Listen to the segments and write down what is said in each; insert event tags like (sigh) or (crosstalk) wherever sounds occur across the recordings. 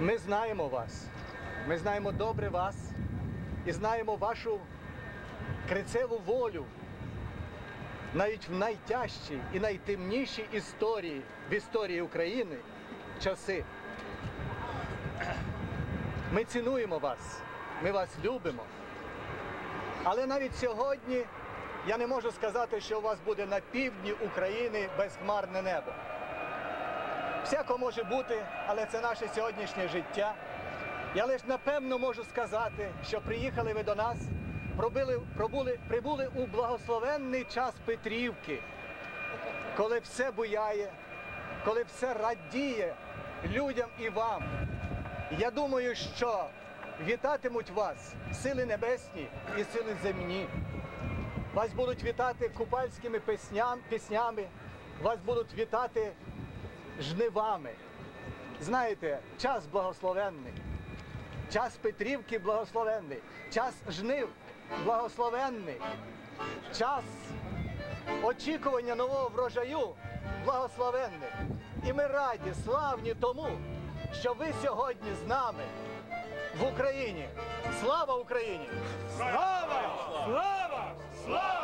Ми знаємо вас. Ми знаємо добре вас і знаємо вашу крицеву волю. Навіть в найтяжчій і найтемнішій історії в історії України часи. Ми цінуємо вас, ми вас любимо. Але навіть сьогодні я не можу сказати, що у вас буде на півдні України безхмарне небо. Всяко може бути, але це наше сьогоднішнє життя. Я лише напевно можу сказати, що приїхали ви до нас, пробили, пробули, прибули у благословенний час Петрівки, коли все буяє, коли все радіє людям і вам. Я думаю, що вітатимуть вас сили небесні і сили земні. Вас будуть вітати купальськими пісням, піснями, вас будуть вітати жнивами. Знаєте, час благословенний, час Петрівки благословенний, час жнив благословенний, час очікування нового врожаю благословенний. І ми раді, славні тому, що ви сьогодні з нами в Україні. Слава Україні! Слава! Слава! Слава!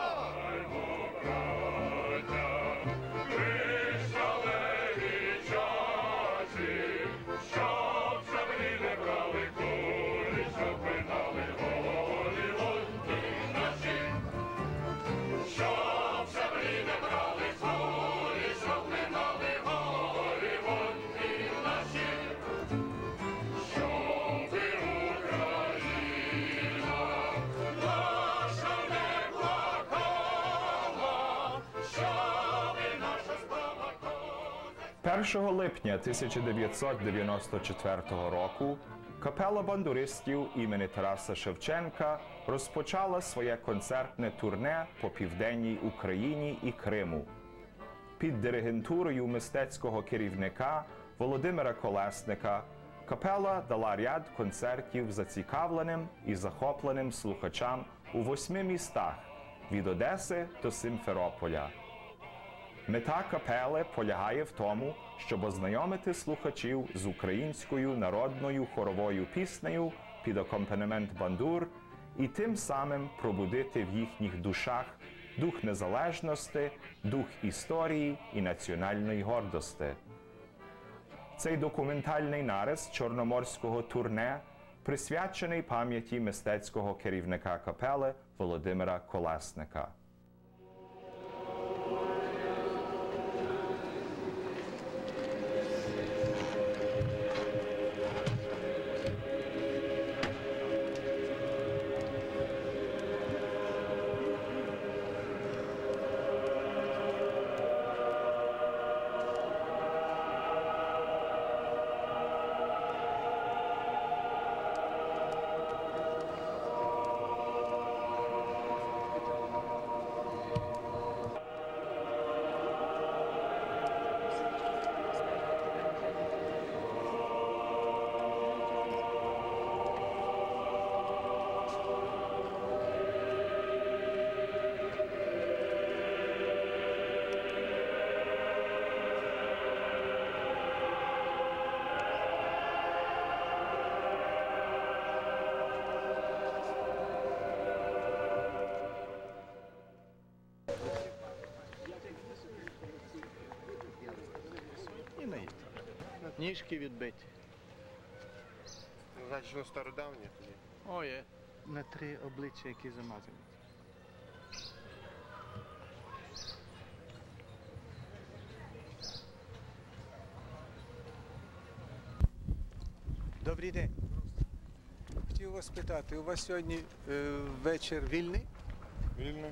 Першого липня 1994 року капела бандуристів імені Тараса Шевченка розпочала своє концертне турне по південній Україні і Криму. Під диригентурою мистецького керівника Володимира Колесника капела дала ряд концертів зацікавленим і захопленим слухачам у восьми містах від Одеси до Симферополя. Мета капели полягає в тому, щоб ознайомити слухачів з українською народною хоровою піснею під акомпанемент бандур і тим самим пробудити в їхніх душах дух незалежності, дух історії і національної гордості. Цей документальний нарис чорноморського турне присвячений пам'яті мистецького керівника капели Володимира Колесника. Ніжки відбиті. Значить, воно стародавнє тоді. О, є. На три обличчя, які замазані. Добрий день. Хотів вас питати, у вас сьогодні е, вечір вільний? Вільно.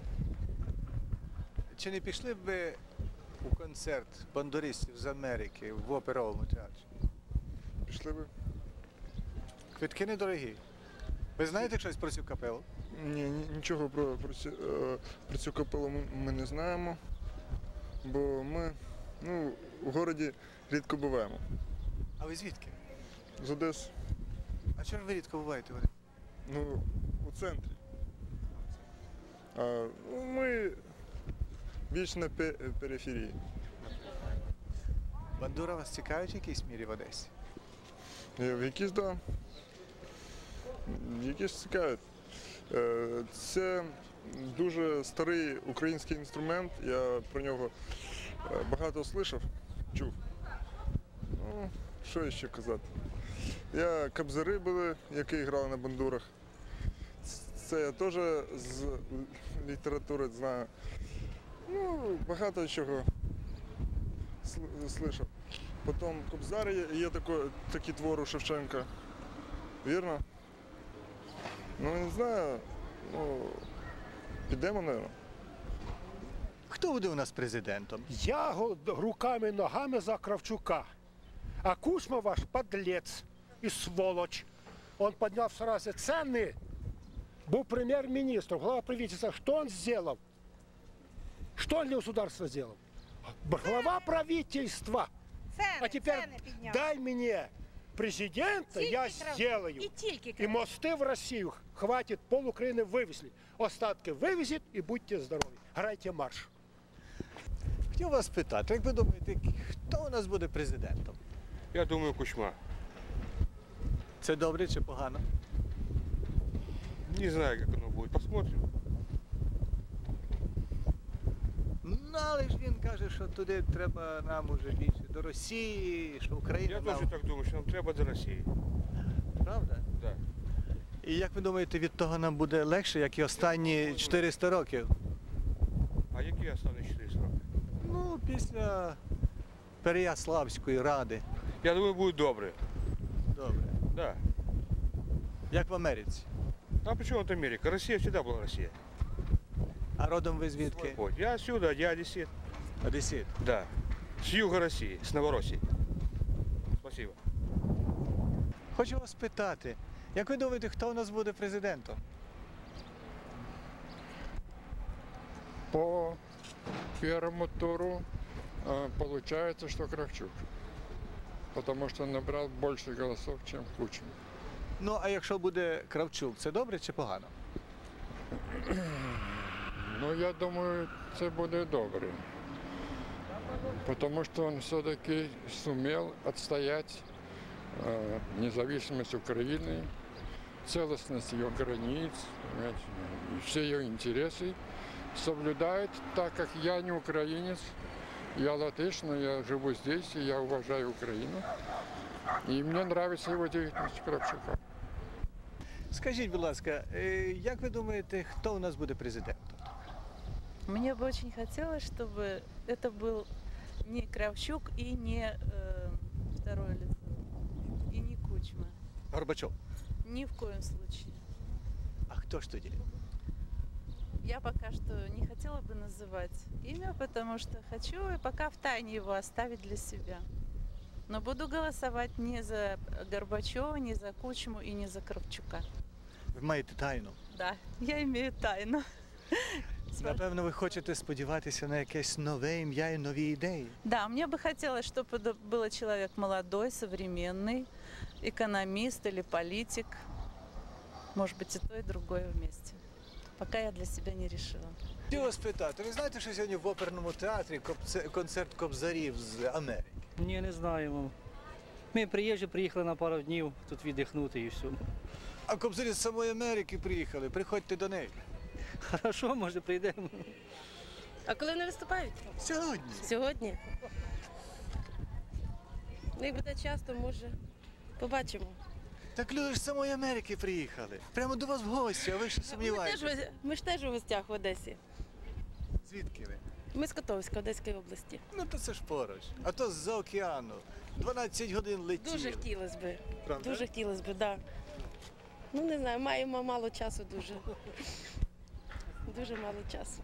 Чи не пішли б ви у концерт бандуристів з Америки в оперовому театрі? Пішли би? Квитки недорогі. Ви знаєте щось про цю капелу? Ні, ні- нічого про, про, цю, е, про цю капелу ми, ми не знаємо, бо ми ну, в городі рідко буваємо. А ви звідки? З Одеси, А чому ви рідко буваєте? в Одесі? ну, у центрі. А, ну, ми більш на периферії. Бандура вас цікавить в якійсь мірі в Одесі? Е, В якісь, да. Якісь цікаві. Е, Це дуже старий український інструмент. Я про нього е, багато слышав, чув. Ну, що ще казати? Я кабзари були, які грали на бандурах. Це я теж з літератури знаю. Ну, багато чого сл- слышав. Потім Кобзар є, є тако, такі твори Шевченка. Вірно? Ну, не знаю. Ну, підемо, мабуть. Хто буде у нас президентом? Я го- руками, ногами за Кравчука. А Кучма ваш подлец и сволочь. Он поднял в разы цены, был премьер-министром, глава правительства. Что он сделал? Что он для государства сделал? Глава правительства. Цены, А теперь цены підняв. дай мне президента, Тільки я крав- сделаю. І тільки И крав- мосты в Россию хватит, пол Украины вывезли. Остатки вывезет и будьте здоровы. Грайте марш. Хотів вас питати, як ви думаєте, хто у нас буде президентом? Я думаю, Кучма. Це добре чи погано? Не знаю, как оно будет. Посмотрим. Ну, але ж він каже, що туди треба нам уже більше до Росії, що Україна Я нам... тоже так думаю, что нам треба до России. Правда? Да. І як ви думаєте, від того нам буде легше, як і останні 400 років? А які останні 400 років? Ну, після Переяславської ради. Я думаю, будет добре. Добре. Да. Як в Америці. А почему вот Америка? Россия всегда была Россия. А родом ви звідки? Вот. Я отсюда, я одессит. Одесіт. Да. С юга России, с Новороссии. Спасибо. Хочу вас питати, як ви думаєте, хто у нас буде президентом? По первому туру э, получается, что Кравчук. Потому что набрал больше голосов, чем Кучма. Ну, а якщо буде Кравчук, це добре чи погано? (clears throat) Ну, я думаю, це буде добре. Потому что он все-таки сумел отстоять э, независимость Украины, целостность ее границ, понимаете, и все ее интересы соблюдает, так как я не украинец, я латыш, но я живу здесь, и я уважаю Украину. И мне нравится его деятельность Кравчука. Скажіть, будь ласка, е, як ви думаєте, хто у нас буде президентом? Мне бы очень хотелось, чтобы это был не Кравчук и не э, второе лицо, и не Кучма. Горбачов. Ни в коем случае. А хто ж тоді? Я пока что не хотела бы называть имя, потому что хочу и пока в тайне его оставить для себя. Но буду голосовать не за Горбачева, не за Кучму и не за Кравчука. Ви маєте тайну. Да, я имею тайну. Напевно, ви хочете сподіватися на якесь нове ім'я і нові ідеї. Да, мне бы хотелось, чтобы это был человек молодой, современный, экономист или политик. Может быть, и то, и другое вместе. Пока я для себя не решила. Хотів вас питати, ви знаєте, що сьогодні в оперному театрі кобце- концерт кобзарів з Америки? Ні, не знаємо. Ми приїжджі, приїхали на пару днів тут віддихнути і все. А кобзарі з самої Америки приїхали, приходьте до них. Хорошо, може прийдемо. А коли вони виступають? Сьогодні. Сьогодні. Ну, як буде часто, може, побачимо. Так люди ж з самої Америки приїхали. Прямо до вас в гості, а ви ще Ми, теж, сумніваєтесь. в- ми ж теж у гостях в Одесі. Звідки ви? Ми з Котовська, Одеської області. Ну то це ж поруч. А то з-за океану. 12 годин летіли. Дуже хотілося би. Правда? Дуже хотілося б, так. Да. Ну, не знаю, маємо мало часу дуже. Дуже мало часу.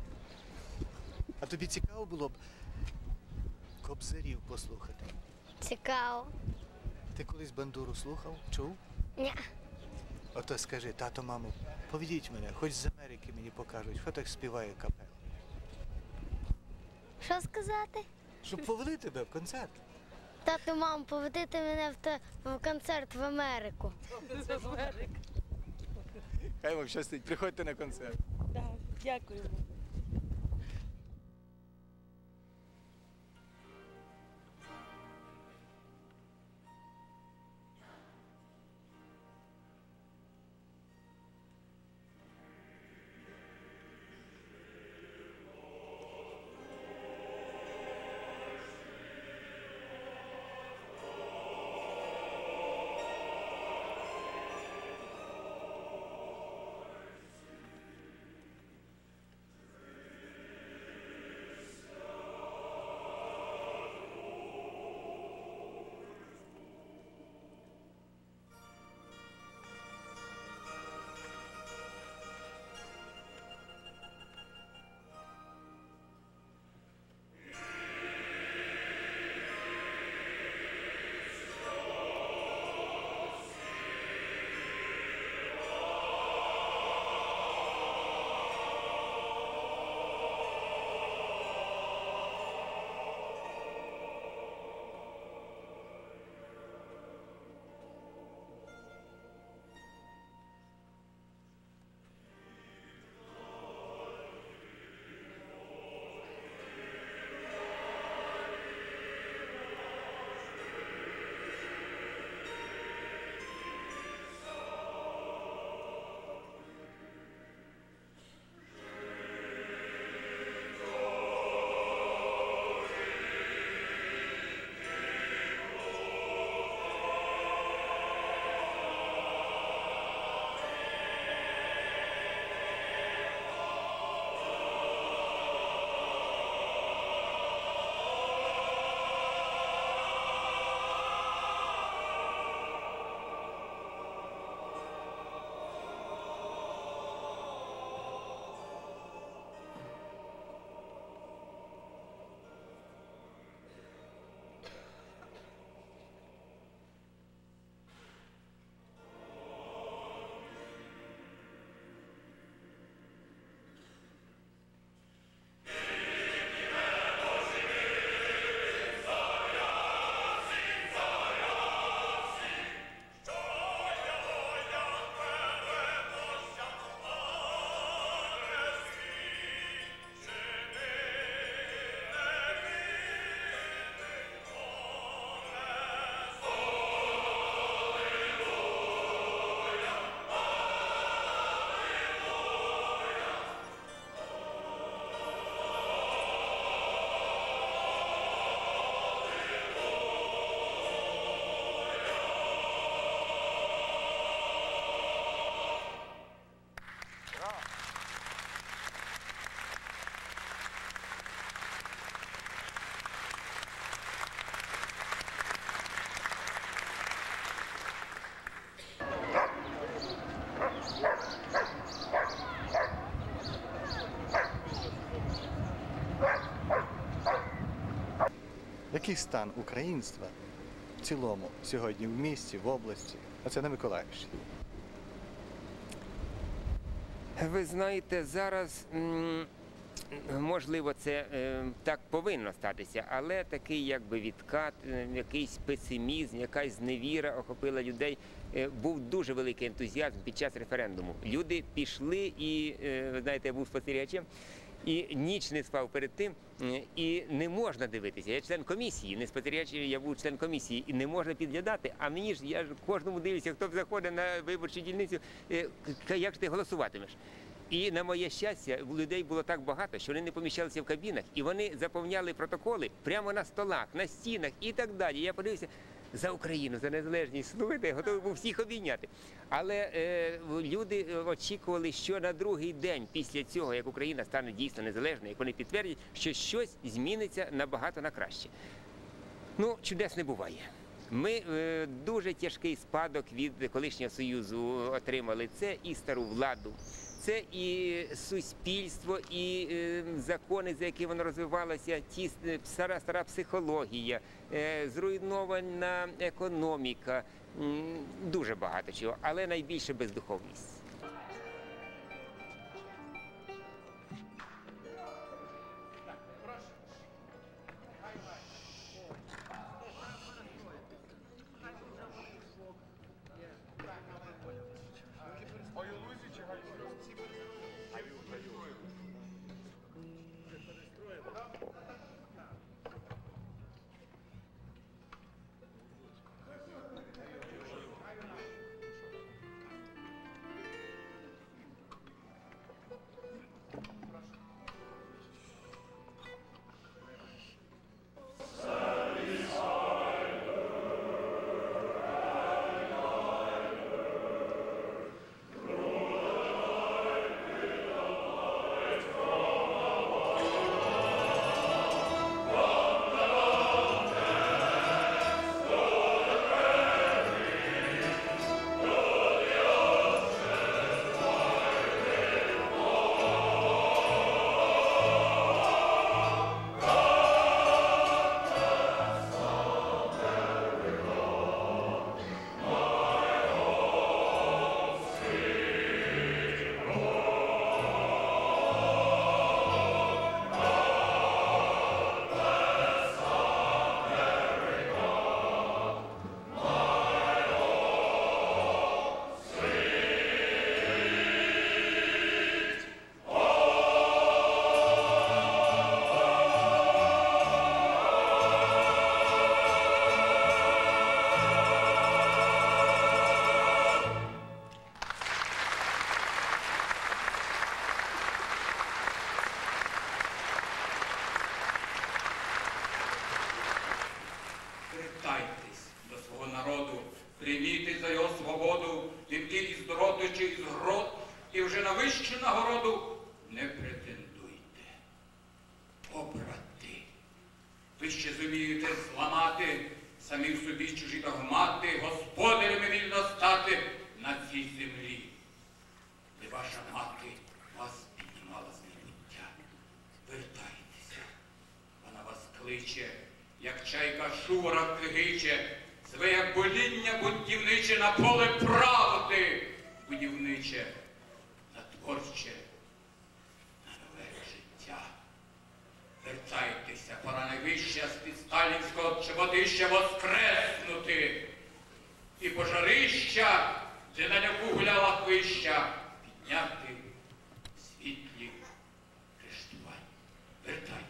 А тобі цікаво було б кобзарів послухати. Цікаво. Ти колись бандуру слухав? Чув? Ні. Ото скажи, тато, мамо, поведіть мене, хоч з Америки мені покажуть, що так співає капела. Що сказати? Щоб повели тебе в концерт. Тату, мам, поведите мене в, те, в концерт в Америку. Хай вам щастить, приходьте на концерт. Так, дякуємо. стан українства в цілому сьогодні в місті, в області, а це на Миколаївщині? Ви знаєте, зараз можливо це е, так повинно статися, але такий якби відкат, е, якийсь песимізм, якась зневіра охопила людей. Е, Був дуже великий ентузіазм під час референдуму. Люди пішли і знаєте, я був спостерігачем. І ніч не спав перед тим, і не можна дивитися. Я член комісії, не спостерігач, я був член комісії, і не можна підглядати. А мені ж я ж кожному дивлюся, хто заходить на виборчу дільницю, е, як ж ти голосуватимеш. І на моє щастя, у людей було так багато, що вони не поміщалися в кабінах, і вони заповняли протоколи прямо на столах, на стінах і так далі. Я подивився за Україну, за незалежність. Слухайте, готовий був всіх обійняти. Але е, люди очікували, що на другий день після цього, як Україна стане дійсно незалежною, як вони підтвердять, що щось зміниться набагато на краще. Ну, чудес не буває. Ми е, дуже тяжкий спадок від колишнього союзу отримали. Це і стару владу, це і суспільство, і е, закони, за які воно розвивалося, ті е, стара стара психологія, е, зруйнована економіка, дуже багато чого, але найбільше бездуховність. Звертайтесь до свого народу, прийміть за його свободу, із дроту чи із грот, і вже на вищу нагороду не претендуйте. Обрати. Ви ще зумієте зламати, самі в собі чужі догмати, господарями вільно стати на цій землі. Де ваша мати вас піднімала з небуття. Вертайтеся. Вона вас кличе, як чайка шура кригиче, своє боління будівниче на поле правди будівниче, на творче, на нове життя. Вертайтеся, пора найвища з-під сталінського чеботища воскреснути. І пожарища, де на ляку гуляла хвища, підняти в світлі рештувань. Вертайтеся.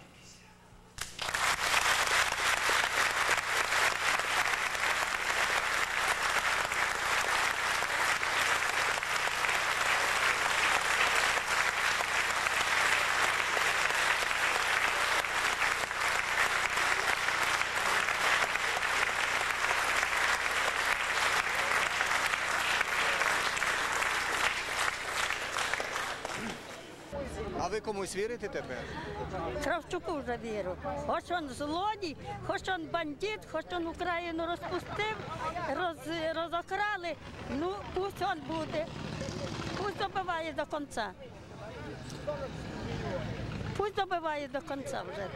А ви комусь вірите тепер? Кравчуку вже вірю. Хоч він злодій, хоч він бандит, хоч він Україну розпустив, роз, розокрали. Ну, пусть він буде. Пусть добиває до кінця. Пусть добиває до кінця вже.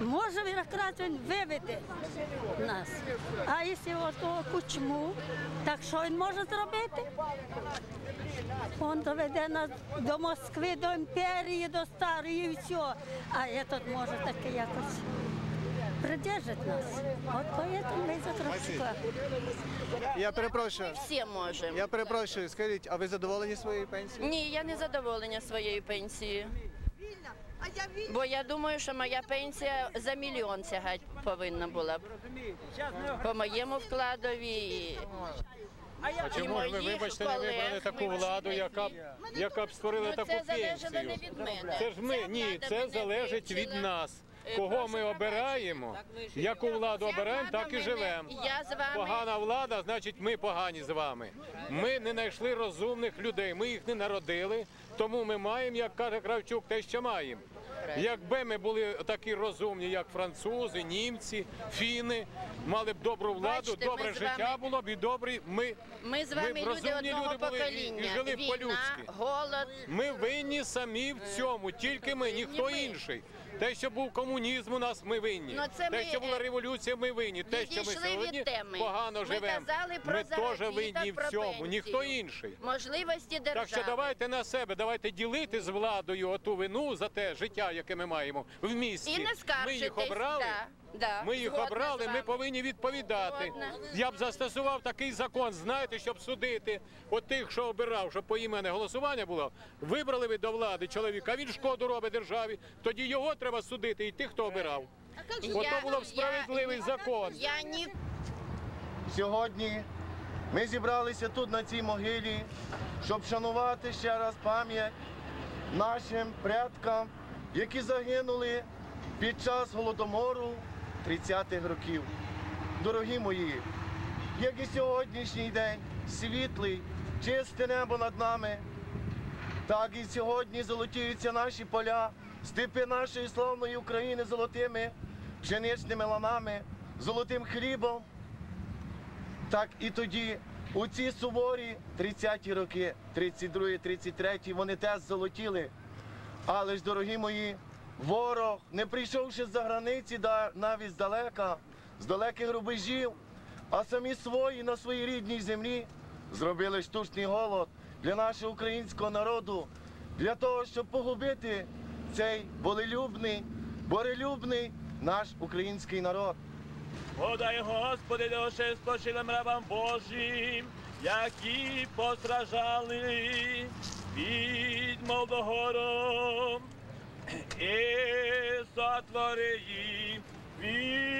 Може, якраз він виведе нас. А якщо отого кучму, так що він може зробити? Він доведе нас до Москви, до імперії, до старої і все. А я тут може таке якось придержить нас. От поэтому ми за Кравчука. Я перепрошую. Всі можемо. Я перепрошую, скажіть, а ви задоволені своєю пенсією? Ні, я не задоволена своєю пенсією. Бо я думаю, що моя пенсія за мільйон сягати повинна була б. По моєму вкладові. А чому ж ви, вибачте, не вибрали таку владу, яка б, яка б створила Ну, таку пенсію? не від мене. Це ж ми, ні, це залежить від нас. Е, Кого ми обираємо, яку владу обираємо, так і живемо. Погана влада, значить ми погані з вами. Ми не знайшли розумних людей, ми їх не народили, тому ми маємо, як каже Кравчук, те, що маємо. Якби ми були такі розумні, як французи, німці, фіни, мали б добру владу, Бачите, ми добре з життя вами- було б і добрі. Ми, Ми з вами б люди розумні одного люди були і- покоління. і жили б Війна, по-людськи. голод. Ми винні самі в цьому, тільки ми, ніхто ми. інший. Те, що був комунізм у нас, ми винні. Ну, Те, ми, що була е, революція, ми винні. Те, що ми сьогодні теми. погано живемо. Ми теж винні в цьому, ніхто інший. Можливості держави. Так що давайте на себе, давайте ділити з владою оту вину за те життя, яке ми маємо в місті. І не ми їх обрали. Да, да, Ми їх згодна обрали, ми повинні відповідати. Згодна. Я б застосував такий закон, знаєте, щоб судити от тих, що обирав, щоб поіменне голосування було. Вибрали ви до влади чоловіка, а він шкоду робить державі. Тоді його треба судити і тих, хто обирав. Ото було б справедливий я- закон. Я ні Сьогодні ми зібралися тут на цій могилі, щоб вшанувати ще раз пам'ять нашим предкам, які загинули під час голодомору 30-х років. Дорогі мої, як і сьогоднішній день світлий, чисте небо над нами, так і сьогодні золотіються наші поля, степи нашої славної України золотими пшеничними ланами, золотим хлібом. Так і тоді, у ці суворі 30-ті роки, 32-й, 33-й, вони теж золотіли. Але ж, дорогі мої, ворог, не прийшовши з-за границі, навіть здалека, з далеких рубежів, а самі свої на своїй рідній землі зробили штучний голод для нашого українського народу, для того, щоб погубити цей волелюбний, борелюбний наш український народ. Подай, Господи, душе спочилим рабам Божим, які постраждали під Молдогором, и сотвори им вечную.